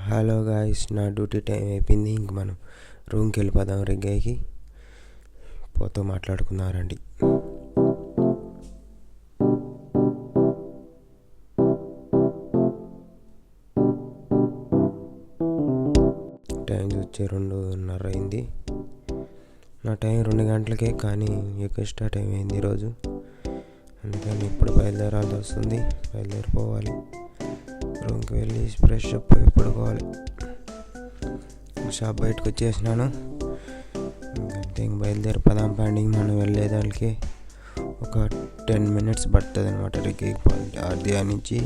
Hello guys నా duty time అయిపోయింది. ఇంక మనం రూమ్కి వెళ్ళిపోదాం. రెగ్గాయికి పోతూ మాట్లాడుకుందాం రండి. టైం చూస్తే రెండున్నర అయింది. నా టైం రెండు గంటలకే కానీ ఎక్స్ట్రా టైం అయింది ఈరోజు. అందుకని ఇప్పుడు బయలుదేరాల్సి వస్తుంది. బయలుదేరిపోవాలి. రూమ్కి వెళ్ళి ఫ్రెష్ అప్ అయి పడుకోవాలి. షాప్ బయటకు వచ్చేసినాను. ఇంకంతే ఇంక బయలుదేరి పదాం పండి మనం వెళ్ళేదానికి ఒక టెన్ మినిట్స్ పడుతుంది అనమాట రిగ్గీకి పోవాలంటే. ఆర్దియా నుంచి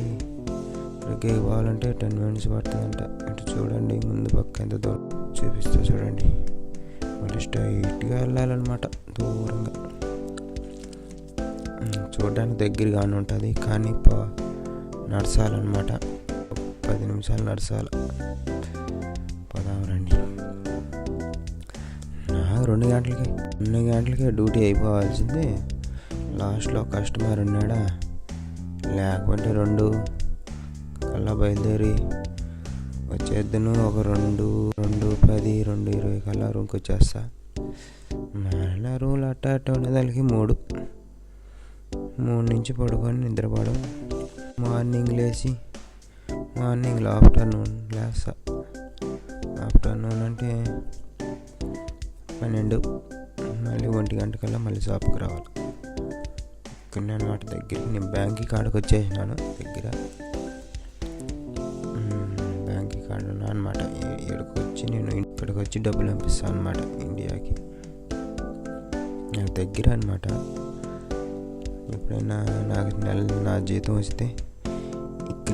రిగ్గీకి పోవాలంటే టెన్ మినిట్స్ పడుతుందంట. ఇటు చూడండి ముందు పక్క ఎంత దూరం చూపిస్తా చూడండి. మళ్ళీ స్ట్రైట్గా వెళ్ళాలన్నమాట దూరంగా. చూడడానికి దగ్గరగానే ఉంటుంది కానీ ప- నడచాలన్నమాట పది నిమిషాలు నడచాలి పదావరండి నాకు రెండు గంటలకి రెండు గంటలకే డ్యూటీ అయిపోవాల్సింది. లాస్ట్లో కస్టమర్ ఉన్నాడా? లేకపోతే రెండు. కల్లా బయలుదేరి వచ్చేద్దును. ఒక రెండు రెండు పది రెండు ఇరవై కల్లా రూమ్కి వచ్చేస్తా. మళ్ళీ రూల్ అట్ట అట్ట ఉండేదానికి మూడు. మూడు నుంచి పడుకొని నిద్రపోవడం. మార్నింగ్ లేచి మార్నింగ్ ఆఫ్టర్నూన్ లేస్తా. ఆఫ్టర్నూన్ అంటే పన్నెండు మళ్ళీ ఒంటి గంటకల్లా మళ్ళీ షాప్కి రావాలి. నేను అనమాట దగ్గరికి నేను బ్యాంక్కి కాడకు వచ్చేసినాను దగ్గర. బ్యాంక్కి కాడ ఉన్నా అనమాట ఇక్కడికి వచ్చి నేను ఇక్కడికి వచ్చి డబ్బులు పంపిస్తాను అనమాట ఇండియాకి. నాకు దగ్గర అనమాట ఎప్పుడైనా నాకు నెల నా జీతం వస్తే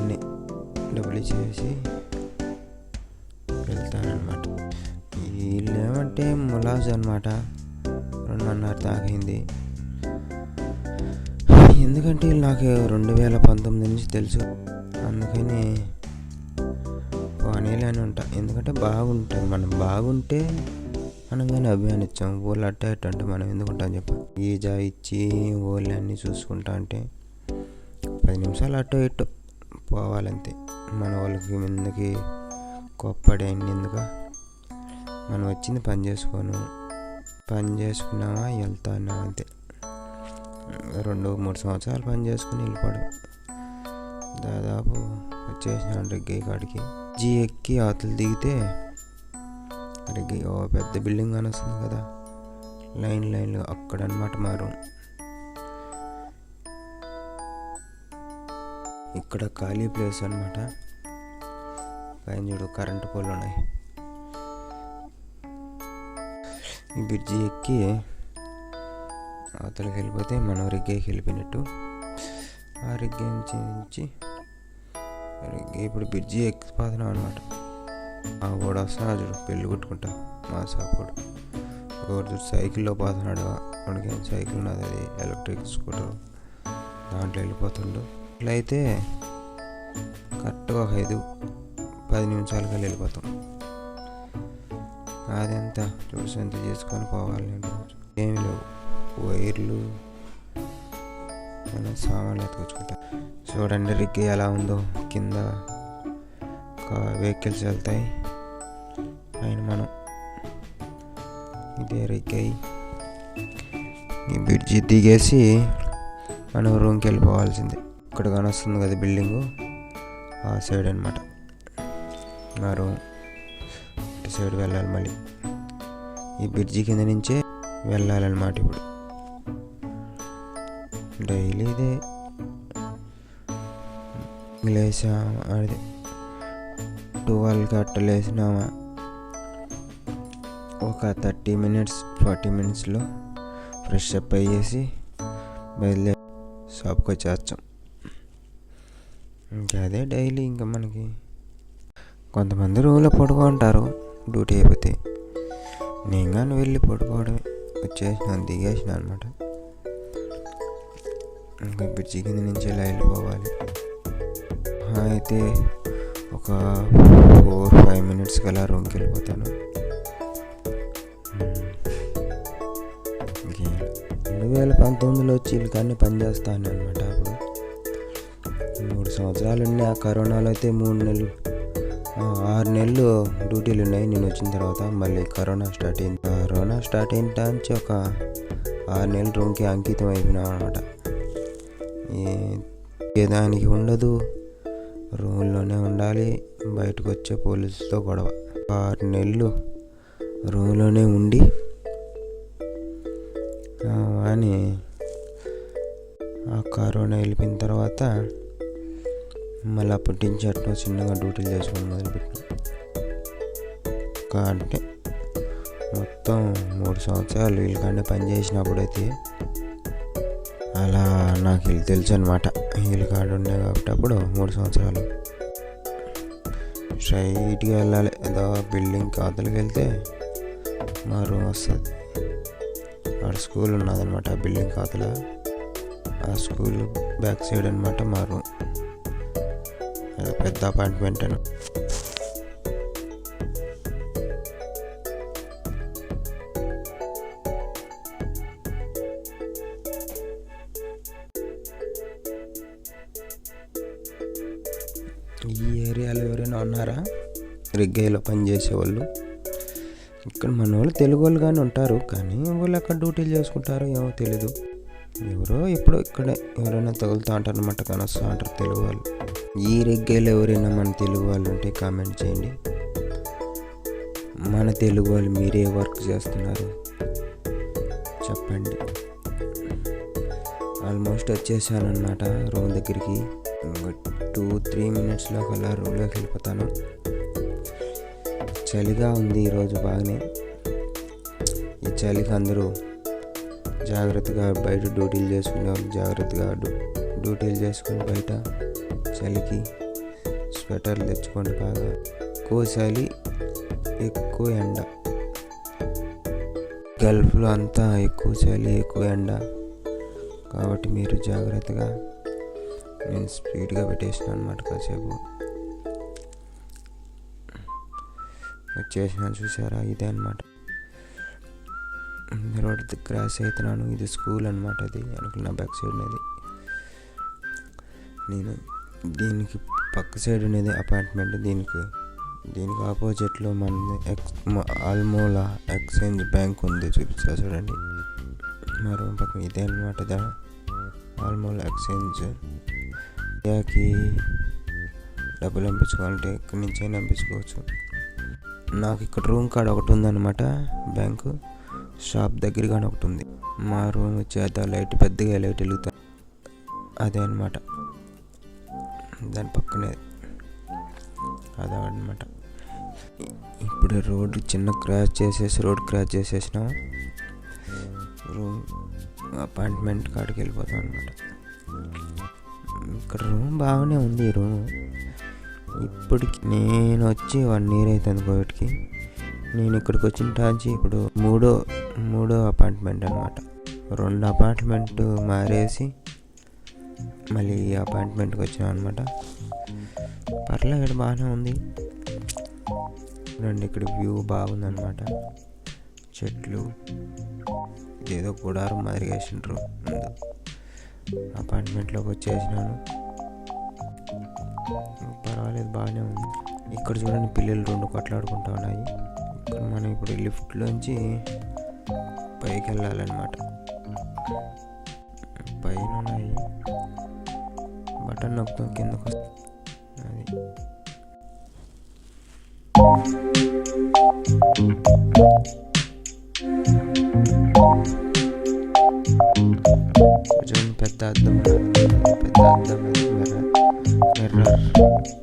ఇక్కడనే డబ్బులు ఇచ్చేసి వెళ్తానమాట వీళ్ళు ఏమంటే ములాజ్ అనమాట రెండున్నర తాకింది ఎందుకంటే వీళ్ళు నాకు రెండు వేల పంతొమ్మిది నుంచి తెలుసు. అందుకని పోనీలే అని ఉంటా ఎందుకంటే బాగుంటుంది. మనం బాగుంటే మనం కానీ అభిమానించాం. వాళ్ళు అట్ట మనం అంటే మనం ఎందుకుంటాం చెప్ప. ఈజా ఇచ్చి వాళ్ళు చూసుకుంటా అంటే పది నిమిషాలు అటో ఇటో. పోవాలంతే. మన వాళ్ళకి ముందుకి కోప్పడే ఎందుకు? మనం వచ్చింది పని చేసుకోను. పని చేసుకున్నామా వెళ్తాను అంతే. రెండు మూడు సంవత్సరాలు పని చేసుకుని వెళ్ళిపోవడం. దాదాపు వచ్చేసినాను రెగ్గి కాడికి. జీ ఎక్కి అవతల దిగితే రెగ్గి ఓ పెద్ద బిల్డింగ్ అని వస్తుంది కదా. లైన్ లైన్లు అక్కడ అనమాట మా రూమ్ ఇక్కడ ఖాళీ ప్లేస్ అనమాట పైన చూడు కరెంటు పోల్ ఉన్నాయి. ఈ బ్రిడ్జి ఎక్కి అవతలకి వెళ్ళిపోతే మనం రిగ్గేకి వెళ్ళిపోయినట్టు. ఆ రిగ్గే నుంచి రిగ్గే ఇప్పుడు బ్రిడ్జి ఎక్కిపోతున్నాం అనమాట ఆ వాడు వస్తున్నాడు చూడు పెళ్ళి కొట్టుకుంటా. మా సాపుడు ఒకటి సైకిల్లో పోతున్నాడు. వాడికి సైకిల్ ఉన్నది అది? Electric scooter. దాంట్లో వెళ్ళిపోతుండు. ఇట్లా అయితే కరెక్ట్గా ఒక ఐదు పది నిమిషాలుగా వెళ్ళిపోతాం. అదెంత చూసి ఎంత చేసుకొని పోవాలి ఏమి లేవు. వైర్లు సామాన్లు ఎత్తుకొచ్చుకుంటా. చూడండి రిగ్గి ఎలా ఉందో. కింద వెహికల్స్ వెళ్తాయి. పైన మనం ఇదే రిగ్గి ఈ బ్రిడ్జి దిగేసి మనం రూమ్కి వెళ్ళిపోవాల్సిందే. ఇక్కడ కానొస్తుంది కదా బిల్డింగు. ఆ సైడ్ అనమాట మరో ఇటు సైడ్ వెళ్ళాలి మళ్ళీ. ఈ బ్రిడ్జి కింద నుంచే వెళ్ళాలన్నమాట ఇప్పుడు. డైలీ ఇదే. లేసా అదే. ట్వెల్వ్కి అట్ట లేసినామా. ఒక థర్టీ మినిట్స్ ఫార్టీ మినిట్స్లో ఫ్రెష్ అప్ అయ్యేసి బయలుదేరి షాప్కి వచ్చేస్తాం. ఇంకా అదే డైలీ ఇంకా మనకి. కొంతమంది రూమ్లో పడుకుంటారు డ్యూటీ అయిపోతే. నేను కానీ వెళ్ళి పడుకోవడమే. వచ్చేసినాను దిగేసిన అనమాట ఇంకా బ్రిడ్జి కింద నుంచి ఇలా వెళ్ళిపోవాలి. అయితే ఒక ఫోర్ ఫైవ్ మినిట్స్ అలా రూమ్కి వెళ్ళిపోతాను. రెండు వేల పంతొమ్మిదిలో వచ్చి వీళ్ళు కానీ పని చేస్తాను అనమాట అప్పుడు. సంవత్సరాలు ఉన్నాయి ఆ కరోనాలో అయితే మూడు నెలలు. ఆరు నెలలు డ్యూటీలు ఉన్నాయి నేను వచ్చిన తర్వాత మళ్ళీ కరోనా స్టార్ట్ అయింది. కరోనా స్టార్ట్ అయిన నుంచి ఒక ఆరు నెలలు రూమ్కి అంకితం అయిపోయినాం అనమాట ఏ దానికి ఉండదు. రూమ్లోనే ఉండాలి. బయటకు వచ్చే పోలీసులతో గొడవ. ఆరు నెలలు రూమ్లోనే ఉండి అని ఆ కరోనా వెళ్ళిపోయిన తర్వాత మళ్ళీ అప్పటి నుంచి అట్లా చిన్నగా డ్యూటీలు చేసుకోవడం మొదలుపెట్టిన. కాబట్టి మొత్తం మూడు సంవత్సరాలు వీళ్ళకంటే పనిచేసినప్పుడైతే అలా నాకు వీళ్ళు తెలుసు అనమాట వీళ్ళు కాడ ఉండే కాబట్టి అప్పుడు మూడు సంవత్సరాలు. స్ట్రైట్గా వెళ్ళాలి. ఏదో బిల్డింగ్ కాతలకి వెళ్తే మా రూమ్ వస్తుంది. ఆడ స్కూల్ ఉన్నదనమాట ఆ బిల్డింగ్ కాతల. ఆ స్కూల్ బ్యాక్ సైడ్ అనమాట మా రూమ్ పెద్ద అపార్ట్మెంట్ అని. ఈ ఏరియాలో ఎవరైనా ఉన్నారా? రిగ్గైలో పనిచేసే వాళ్ళు ఇక్కడ మన వాళ్ళు తెలుగు వాళ్ళు కానీ ఉంటారు కానీ వాళ్ళు అక్కడ డ్యూటీలు చేసుకుంటారో ఏమో తెలీదు. ఎవరో ఎప్పుడో ఇక్కడే ఎవరైనా తగులుతూ ఉంటారు అనమాట కనొస్తూ ఉంటారు తెలుగు వాళ్ళు ఈ రిగ్గైలో ఎవరైనా మన తెలుగు వాళ్ళు ఉంటే కామెంట్ చేయండి. మన తెలుగు వాళ్ళు మీరే వర్క్ చేస్తున్నారు చెప్పండి. ఆల్మోస్ట్ వచ్చేసాను అనమాట రూమ్ దగ్గరికి. టూ త్రీ మినిట్స్లో అలా రూమ్లోకి వెళ్ళిపోతాను. చలిగా ఉంది ఈరోజు బాగానే. ఈ చలికి అందరూ జాగ్రత్తగా బయట డ్యూటీలు చేసుకునే జాగ్రత్తగా డ్యూ- డ్యూటీలు చేసుకుని బయట చలికి స్వెటర్లు తెచ్చుకోండి బాగా. ఎక్కువ చలి ఎక్కువ ఎండ. గల్ఫ్లో అంతా ఎక్కువ చలి ఎక్కువ ఎండ. కాబట్టి మీరు జాగ్రత్తగా నేను స్పీడ్గా పెట్టేసిన అనమాట కాసేపు. వచ్చేసిన చూసారా? ఇదే అనమాట రోడ్ క్రాస్ అవుతున్నాను ఇది స్కూల్ అనమాట అది. అనుకున్న బ్యాక్ సైడ్ అనేది నేను దీనికి పక్క సైడ్ అనేది అపార్ట్మెంట్. దీనికి దీనికి ఆపోజిట్లో మన ఎక్స్ ఆల్మోలా ఎక్స్చేంజ్ బ్యాంక్ ఉంది చూపిస్తా చూడండి. మా రూమ్ పక్కన ఇదే అనమాట దా ఆల్మోలా ఎక్స్చేంజ్. ఇండియాకి డబ్బులు పంపించుకోవాలంటే ఇక్కడి నుంచే పంపించుకోవచ్చు. నాకు ఇక్కడ రూమ్ కార్డ్ ఒకటి ఉందన్నమాట బ్యాంకు. షాప్ దగ్గరగానే ఒకటి ఉంది మా రూమ్ చేత లైట్ పెద్దగా లైట్ వెలుగుతా అదే అనమాట దాని పక్కనే అదే ఇప్పుడు రోడ్డు చిన్న క్రాచ్ చేసేసి రోడ్ క్రాచ్ చేసేసినాం రూమ్ అపార్ట్మెంట్ కాడికి వెళ్ళిపోతాం అనమాట ఇక్కడ రూమ్ బాగానే ఉంది ఈ రూమ్. ఇప్పటికి నేను వచ్చి వన్ ఇయర్ అవుతుంది కోవిడ్కి. నేను ఇక్కడికి వచ్చిన టాంచి ఇప్పుడు మూడో మూడో అపార్ట్మెంట్ అనమాట రెండు అపార్ట్మెంట్ మారేసి మళ్ళీ ఈ అపార్ట్మెంట్కి వచ్చాం అనమాట పర్లేదు ఇక్కడ బాగానే ఉంది. రండి ఇక్కడ వ్యూ బాగుందన్నమాట చెట్లు ఏదో గుడారం మాదిరిగా వేసిండ్రు ముందు. అపార్ట్మెంట్లోకి వచ్చేసినాను. పర్వాలేదు బాగానే ఉంది. ఇక్కడ చూడండి పిల్లలు రెండు కొట్లాడుకుంటా ఉన్నాయి. ఇక్కడ మనం ఇప్పుడు లిఫ్ట్లోంచి పైకి వెళ్ళాలన్నమాట పైన ఉన్నాయి బటన్ నొక్కుతాం కిందకు వస్తాం అది. కొంచెం పెద్ద అద్దం పెద్ద అద్దం మిర్రర్. మిర్రర్.